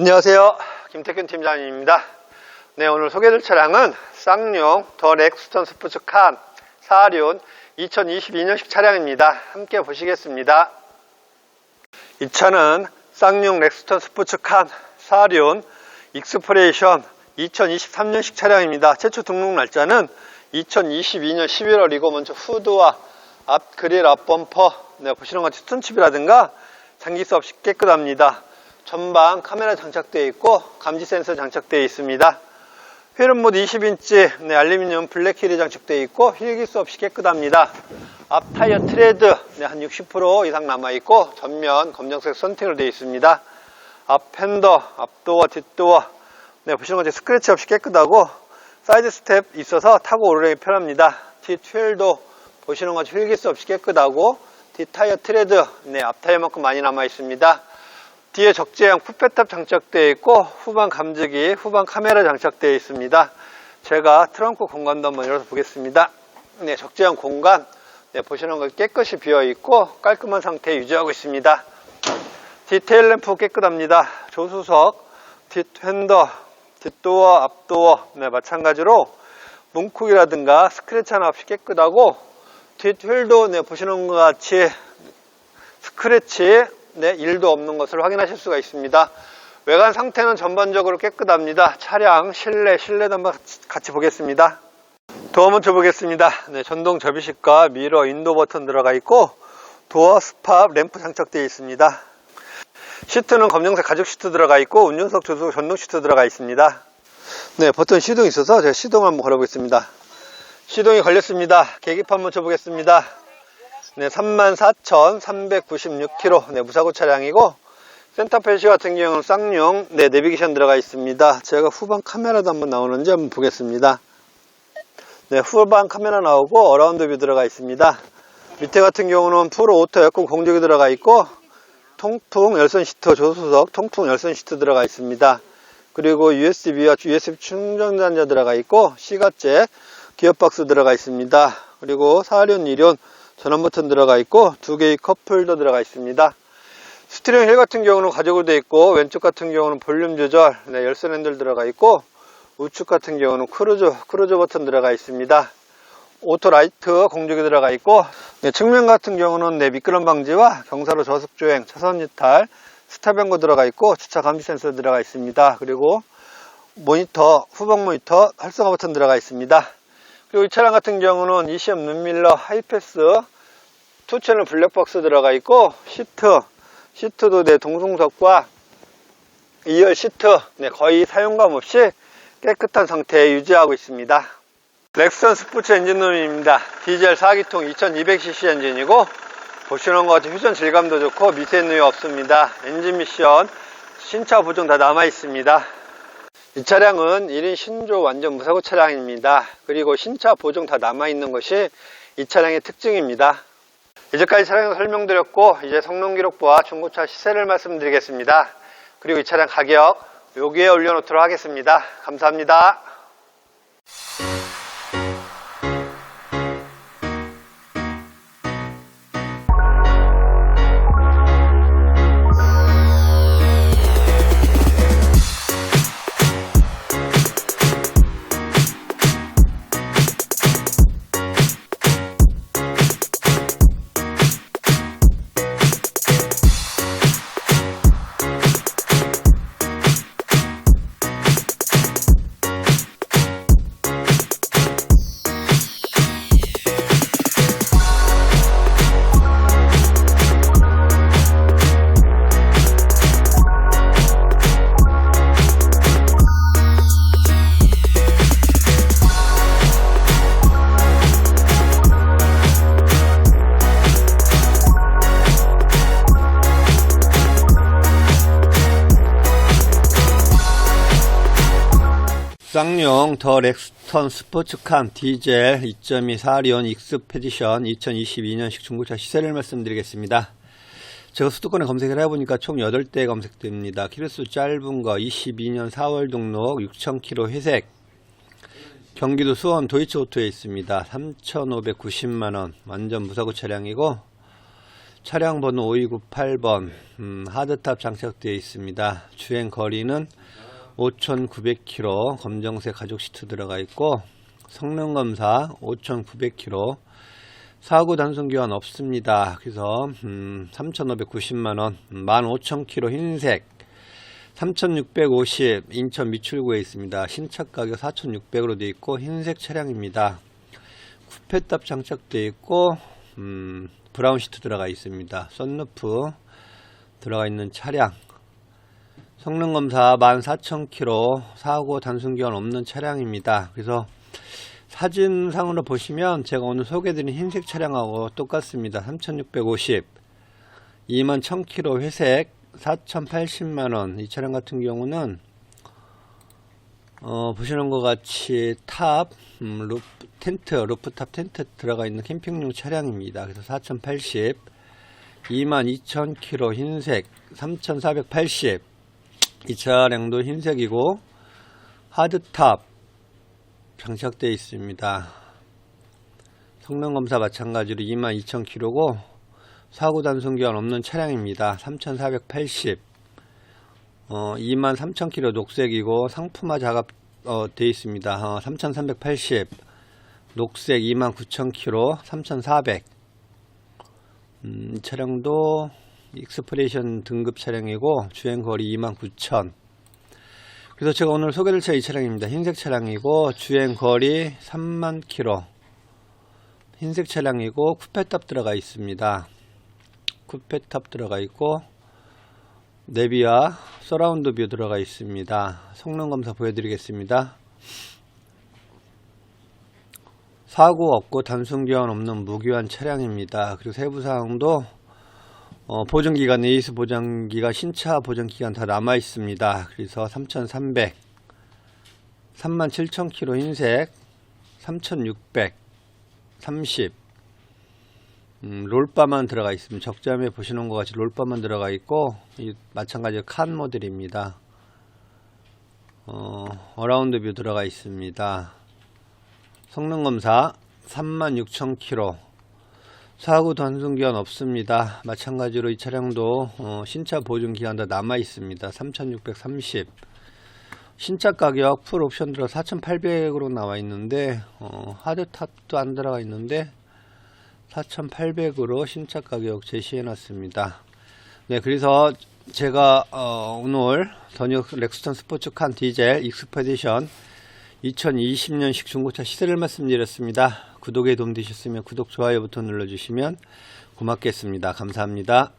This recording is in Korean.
안녕하세요. 김태균 팀장입니다. 네, 오늘 소개해드릴 차량은 쌍용 더 렉스턴 스포츠칸 4륜 2022년식 차량입니다. 함께 보시겠습니다. 이 차는 쌍용 렉스턴 스포츠칸 4륜 익스프레이션 2023년식 차량입니다. 최초 등록 날짜는 2022년 11월이고 먼저 후드와 앞 그릴 앞 범퍼 네, 보시는 것처럼 스톤칩이라든가 장기수 없이 깨끗합니다. 전방 카메라 장착되어 있고 감지 센서 장착되어 있습니다. 휠은 모두 20인치 네, 알루미늄 블랙 휠이 장착되어 있고 힐기수 없이 깨끗합니다. 앞 타이어 트레드 네, 한 60% 이상 남아있고 전면 검정색 선팅으로 되어 있습니다. 앞 팬더, 앞도어, 뒷도어 네, 보시는 것처럼 스크래치 없이 깨끗하고 사이드 스텝 있어서 타고 오르기 편합니다. 뒷 휠도 보시는 것처럼 휠기수 없이 깨끗하고 뒷 타이어 트레드 네, 앞 타이어만큼 많이 남아 있습니다. 뒤에 적재형 풋배탑 장착되어 있고 후방 감지기, 후방 카메라 장착되어 있습니다. 제가 트렁크 공간도 한번 열어서 보겠습니다. 네, 적재형 공간 네, 보시는 것 깨끗이 비어 있고 깔끔한 상태 유지하고 있습니다. 디테일 램프 깨끗합니다. 조수석, 뒷 핸더, 뒷도어, 앞도어 네, 마찬가지로 뭉쿡이라든가 스크래치 하나 없이 깨끗하고 뒷 휠도 네, 보시는 것 같이 스크래치 네, 일도 없는 것을 확인하실 수가 있습니다. 외관 상태는 전반적으로 깨끗합니다. 차량 실내, 실내도 한번 같이 보겠습니다. 도어 먼저 보겠습니다. 네, 전동 접이식과 미러, 인도 버튼 들어가 있고 도어, 스팝, 램프 장착되어 있습니다. 시트는 검정색 가죽 시트 들어가 있고 운전석 조수 전동 시트 들어가 있습니다. 네, 버튼 시동이 있어서 제가 시동 한번 걸어보겠습니다. 시동이 걸렸습니다. 계기판 먼저 보겠습니다. 네, 34,396km 네, 무사고 차량이고 센터페시 같은 경우는 쌍용 네, 내비게이션 들어가 있습니다. 제가 후방 카메라도 한번 나오는지 한번 보겠습니다. 네, 후방 카메라 나오고 어라운드 뷰 들어가 있습니다. 밑에 같은 경우는 프로 오토 에어컨 공조기 들어가 있고 통풍 열선 시트 조수석 통풍 열선 시트 들어가 있습니다. 그리고 USB와 USB 충전 단자 들어가 있고 시가잭 기어박스 들어가 있습니다. 그리고 4륜 2륜 전원 버튼 들어가 있고 두 개의 컵홀더 들어가 있습니다. 스티링 휠 같은 경우는 가죽으로 되어 있고 왼쪽 같은 경우는 볼륨 조절 네, 열선 핸들 들어가 있고 우측 같은 경우는 크루즈 크루즈 버튼 들어가 있습니다. 오토 라이트 공조기 들어가 있고 네, 측면 같은 경우는 네, 미끄럼 방지와 경사로 저속 주행 차선 이탈 스탑 연고 들어가 있고 주차 감지 센서 들어가 있습니다. 그리고 모니터 후방 모니터 활성화 버튼 들어가 있습니다. 그리고 이 차량 같은 경우는 ECM 눈밀러 하이패스 투 채널 블랙박스 들어가 있고 시트 시트도 내 동승석과 2열 시트 네, 거의 사용감 없이 깨끗한 상태 유지하고 있습니다. 렉선 스포츠 엔진룸입니다. 디젤 4기통 2200cc 엔진이고 보시는 것 같이 휴전 질감도 좋고 미세 누유 없습니다. 엔진 미션 신차 보증 다 남아 있습니다. 이 차량은 1인 신조 완전 무사고 차량입니다. 그리고 신차 보증 다 남아 있는 것이 이 차량의 특징입니다. 이제까지 차량 설명드렸고 이제 성능 기록부와 중고차 시세를 말씀드리겠습니다. 그리고 이 차량 가격 여기에 올려놓도록 하겠습니다. 감사합니다. 쌍용 더 렉스턴 스포츠칸 디젤 2.2 4륜 익스페디션 2022년식 중고차 시세를 말씀드리겠습니다. 제가 수도권에 검색을 해보니까 총 8대 검색됩니다. 키로수 짧은 거 22년 4월 등록 6,000km 회색 경기도 수원 도이치 오토에 있습니다. 3,590만원 완전 무사고 차량이고 차량 번호 5298번 음, 하드탑 장착되어 있습니다. 주행 거리는 5,900km 검정색 가죽 시트 들어가 있고 성능 검사 5,900km 사고 단순 교환 없습니다. 그래서 음, 3,590만 원 15,000km 흰색 3,650 인천 미출구에 있습니다. 신차 가격 4,600으로 되어 있고 흰색 차량입니다. 쿠페탑 장착되어 있고 음, 브라운 시트 들어가 있습니다. 썬루프 들어가 있는 차량 성능 검사 14,000km 사고 단순 교환 없는 차량입니다. 그래서 사진상으로 보시면 제가 오늘 소개드린 흰색 차량하고 똑같습니다. 3,650 21,000km 회색 4,080만원 이 차량 같은 경우는 어, 보시는 것 같이 탑, 음, 루프, 텐트, 루프탑 텐트 들어가 있는 캠핑용 차량입니다. 그래서 4,080, 22,000km 흰색, 3,480. 이 차량도 흰색이고, 하드탑 장착되어 있습니다. 성능 검사 마찬가지로 22,000km고, 사고 단순 교환 없는 차량입니다. 3,480. 어, 23,000km 녹색이고 상품화 작업 어, 되어 있습니다. 어, 3,380 녹색 29,000km 3,400 음, 이 차량도 익스프레이션 등급 차량이고 주행거리 29,000 그래서 제가 오늘 소개될 차이 차량입니다. 흰색 차량이고 주행거리 3만 km 흰색 차량이고 쿠페탑 들어가 있습니다. 쿠페탑 들어가 있고 내비와 서라운드 뷰 들어가 있습니다. 성능 검사 보여드리겠습니다. 사고 없고 단순 교환 없는 무교환 차량입니다. 그리고 세부 사항도 어, 보증 기간 에이스 보증 기간 신차 보증 기간 다 남아 있습니다. 그래서 3,300 37,000km 흰색 3,600 30 음, 롤바만 들어가 있습니다. 적자에 보시는 것 같이 롤바만 들어가 있고 이 마찬가지로 칸 모델입니다. 어, 어라운드 뷰 들어가 있습니다. 성능 검사 36,000km 사고 단순 기한 없습니다. 마찬가지로 이 차량도 어, 신차 보증 기한 다 남아 있습니다. 3,630 신차 가격 풀 옵션 들어 4,800으로 나와 있는데 어, 하드탑도 안 들어가 있는데 4,800으로 신차 가격 제시해 놨습니다. 네, 그래서 제가 어, 오늘 더뉴 렉스턴 스포츠칸 디젤 익스페디션 2020년식 중고차 시세를 말씀드렸습니다. 구독에 도움 되셨으면 구독, 좋아요 버튼 눌러주시면 고맙겠습니다. 감사합니다.